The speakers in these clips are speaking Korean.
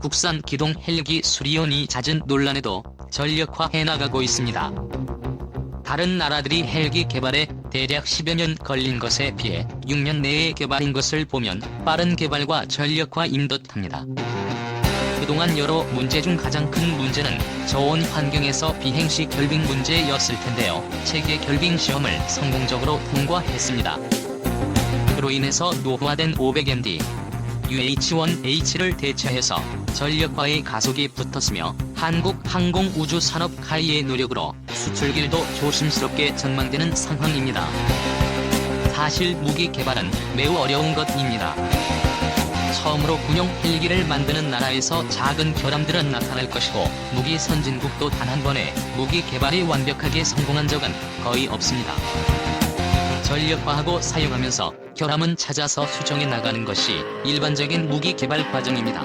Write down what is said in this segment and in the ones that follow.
국산 기동 헬기 수리온이 잦은 논란에도 전력화해 나가고 있습니다. 다른 나라들이 헬기 개발에 대략 10여 년 걸린 것에 비해 6년 내에 개발인 것을 보면 빠른 개발과 전력화인 듯합니다. 그동안 여러 문제 중 가장 큰 문제는 저온 환경에서 비행 시 결빙 문제였을 텐데요. 체계 결빙 시험을 성공적으로 통과했습니다. 그로 인해서 노후화된 500MD UH-1H를 대체해서 전력화의 가속이 붙었으며 한국 항공우주산업 카이의 노력으로 수출길도 조심스럽게 전망되는 상황입니다. 사실 무기 개발은 매우 어려운 것입니다. 처음으로 군용 헬기를 만드는 나라에서 작은 결함들은 나타날 것이고 무기 선진국도 단 한 번에 무기 개발이 완벽하게 성공한 적은 거의 없습니다. 전력화하고 사용하면서 결함은 찾아서 수정해 나가는 것이 일반적인 무기 개발 과정입니다.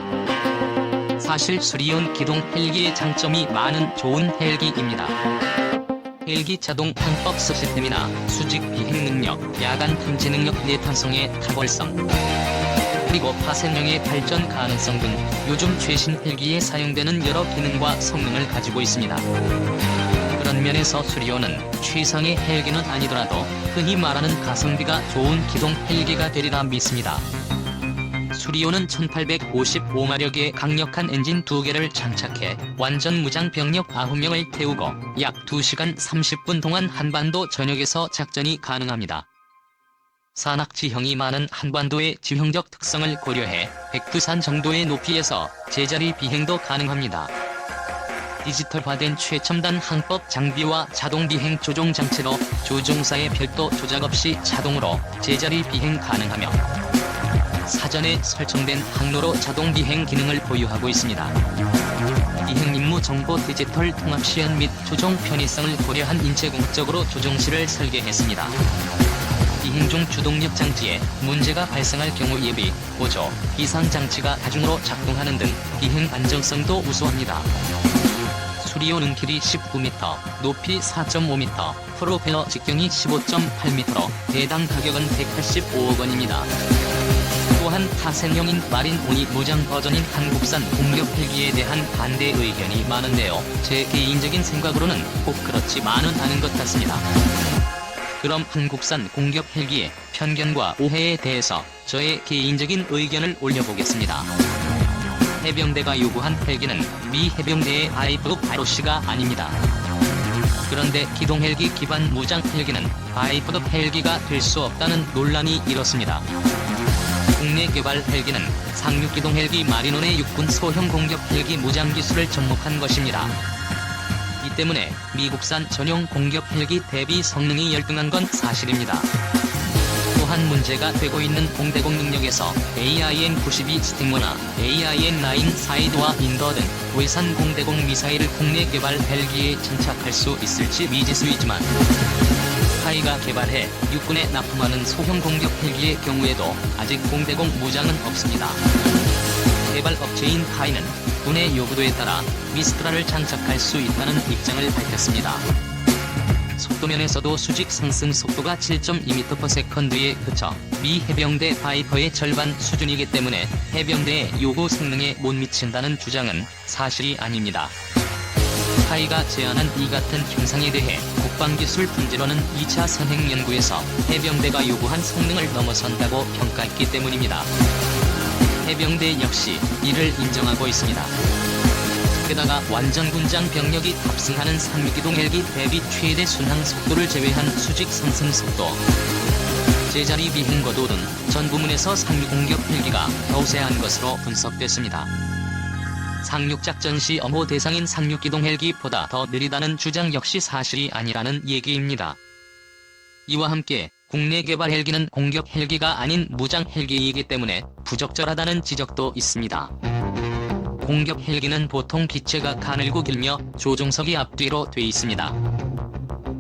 사실 수리온 기동 헬기의 장점이 많은 좋은 헬기입니다. 헬기 자동 항법 시스템이나 수직 비행 능력, 야간 탐지 능력 내 탄성의 탁월성, 그리고 파생형의 발전 가능성 등 요즘 최신 헬기에 사용되는 여러 기능과 성능을 가지고 있습니다. 그런 면에서 수리온은 최상의 헬기는 아니더라도 흔히 말하는 가성비가 좋은 기동 헬기가 되리라 믿습니다. 수리온은 1855마력의 강력한 엔진 2개를 장착해 완전 무장 병력 9명을 태우고 약 2시간 30분 동안 한반도 전역에서 작전이 가능합니다. 산악 지형이 많은 한반도의 지형적 특성을 고려해 백두산 정도의 높이에서 제자리 비행도 가능합니다. 디지털화된 최첨단 항법 장비와 자동 비행 조종 장치로 조종사의 별도 조작 없이 자동으로 제자리 비행 가능하며 사전에 설정된 항로로 자동 비행 기능을 보유하고 있습니다. 비행 임무 정보 디지털 통합 시연 및 조종 편의성을 고려한 인체공학적으로 조종실을 설계했습니다. 비행 중 주동력 장치에 문제가 발생할 경우 예비, 보조, 비상 장치가 다중으로 작동하는 등 비행 안정성도 우수합니다. 수리오는 길이 19m, 높이 4.5m, 프로펠러 직경이 15.8m로 대당 가격은 185억 원입니다. 또한 타생형인 마린 오니 무장 버전인 한국산 공격 헬기에 대한 반대 의견이 많은데요. 제 개인적인 생각으로는 꼭 그렇지만은 않은 것 같습니다. 그럼 한국산 공격 헬기의 편견과 오해에 대해서 저의 개인적인 의견을 올려보겠습니다. 해병대가 요구한 헬기는 미 해병대의 바이프 바로시가 아닙니다. 그런데 기동 헬기 기반 무장 헬기는 바이프급 헬기가 될 수 없다는 논란이 일었습니다. 국내 개발 헬기는 상륙 기동 헬기 마리논의 육군 소형 공격 헬기 무장 기술을 접목한 것입니다. 이 때문에 미국산 전용 공격 헬기 대비 성능이 열등한 건 사실입니다. 또한 문제가 되고 있는 공대공 능력에서 AIN-92 스팅머나 AIN-9 사이드와 인더 등 외산 공대공 미사일을 국내 개발 헬기에 장착할 수 있을지 미지수이지만 카이가 개발해 육군에 납품하는 소형 공격 헬기의 경우에도 아직 공대공 무장은 없습니다. 개발 업체인 카이는 군의 요구도에 따라 미스트라를 장착할 수 있다는 입장을 밝혔습니다. 속도면에서도 수직 상승 속도가 7.2m/s에 그쳐 미 해병대 바이퍼의 절반 수준이기 때문에 해병대의 요구 성능에 못 미친다는 주장은 사실이 아닙니다. 카이가 제안한 이 같은 형상에 대해 국방기술 분지로는 2차 선행 연구에서 해병대가 요구한 성능을 넘어선다고 평가했기 때문입니다. 해병대 역시 이를 인정하고 있습니다. 게다가 완전 군장 병력이 탑승하는 상륙기동 헬기 대비 최대 순항 속도를 제외한 수직 상승 속도, 제자리 비행 거도 등전 부문에서 상륙 공격 헬기가 더 우세한 것으로 분석됐습니다. 상륙 작전 시 엄호 대상인 상륙 기동 헬기보다 더 느리다는 주장 역시 사실이 아니라는 얘기입니다. 이와 함께 국내 개발 헬기는 공격 헬기가 아닌 무장 헬기이기 때문에 부적절하다는 지적도 있습니다. 공격 헬기는 보통 기체가 가늘고 길며 조종석이 앞뒤로 돼 있습니다.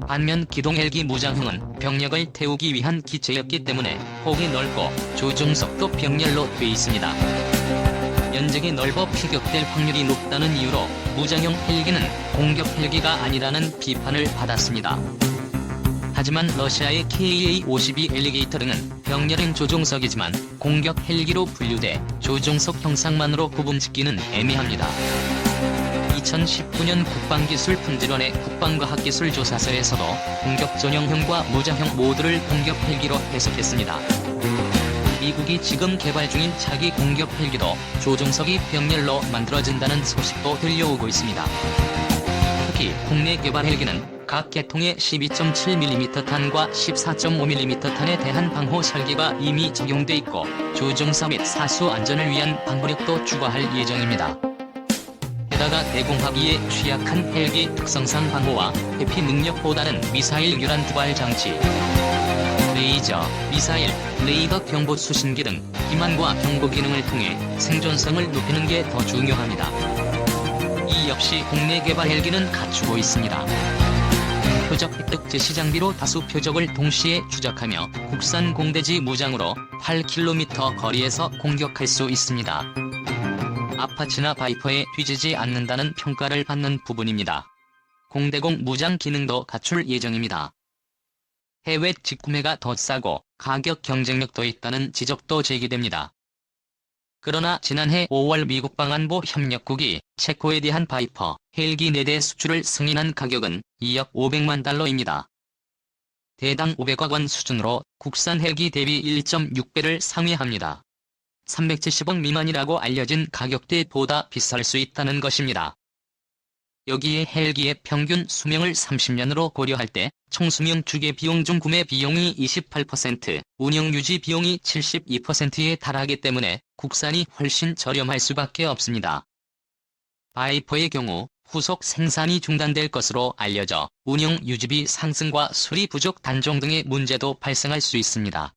반면 기동 헬기 무장형은 병력을 태우기 위한 기체였기 때문에 폭이 넓고 조종석도 병렬로 돼 있습니다. 연적이 넓어 피격될 확률이 높다는 이유로 무장형 헬기는 공격 헬기가 아니라는 비판을 받았습니다. 하지만 러시아의 KA-52 엘리게이터 등은 병렬형 조종석이지만 공격 헬기로 분류돼 조종석 형상만으로 구분짓기는 애매합니다. 2019년 국방기술품질원의 국방과학기술조사서에서도 공격 전형형과 무자형 모두를 공격 헬기로 해석했습니다. 미국이 지금 개발 중인 차기 공격 헬기도 조종석이 병렬로 만들어진다는 소식도 들려오고 있습니다. 특히 국내 개발 헬기는 각 계통의 12.7mm 탄과 14.5mm 탄에 대한 방호 설계가 이미 적용돼 있고 조종사 및 사수 안전을 위한 방호력도 추가할 예정입니다. 게다가 대공합의에 취약한 헬기 특성상 방호와 회피 능력보다는 미사일 유란 두발 장치, 레이저, 미사일, 레이더 경보 수신기 등 기만과 경보 기능을 통해 생존성을 높이는 게 더 중요합니다. 이 역시 국내 개발 헬기는 갖추고 있습니다. 표적 획득 제시 장비로 다수 표적을 동시에 추적하며 국산 공대지 무장으로 8km 거리에서 공격할 수 있습니다. 아파치나 바이퍼에 뒤지지 않는다는 평가를 받는 부분입니다. 공대공 무장 기능도 갖출 예정입니다. 해외 직구매가 더 싸고 가격 경쟁력도 있다는 지적도 제기됩니다. 그러나 지난해 5월 미국 방안보 협력국이 체코에 대한 바이퍼 헬기 4대 수출을 승인한 가격은 2억 500만 달러입니다. 대당 500억 원 수준으로 국산 헬기 대비 1.6배를 상회합니다. 370억 미만이라고 알려진 가격대보다 비쌀 수 있다는 것입니다. 여기에 헬기의 평균 수명을 30년으로 고려할 때 총수명 주계 비용 중 구매 비용이 28%, 운영 유지 비용이 72%에 달하기 때문에 국산이 훨씬 저렴할 수밖에 없습니다. 바이퍼의 경우 후속 생산이 중단될 것으로 알려져 운영 유지비 상승과 수리 부족 단종 등의 문제도 발생할 수 있습니다.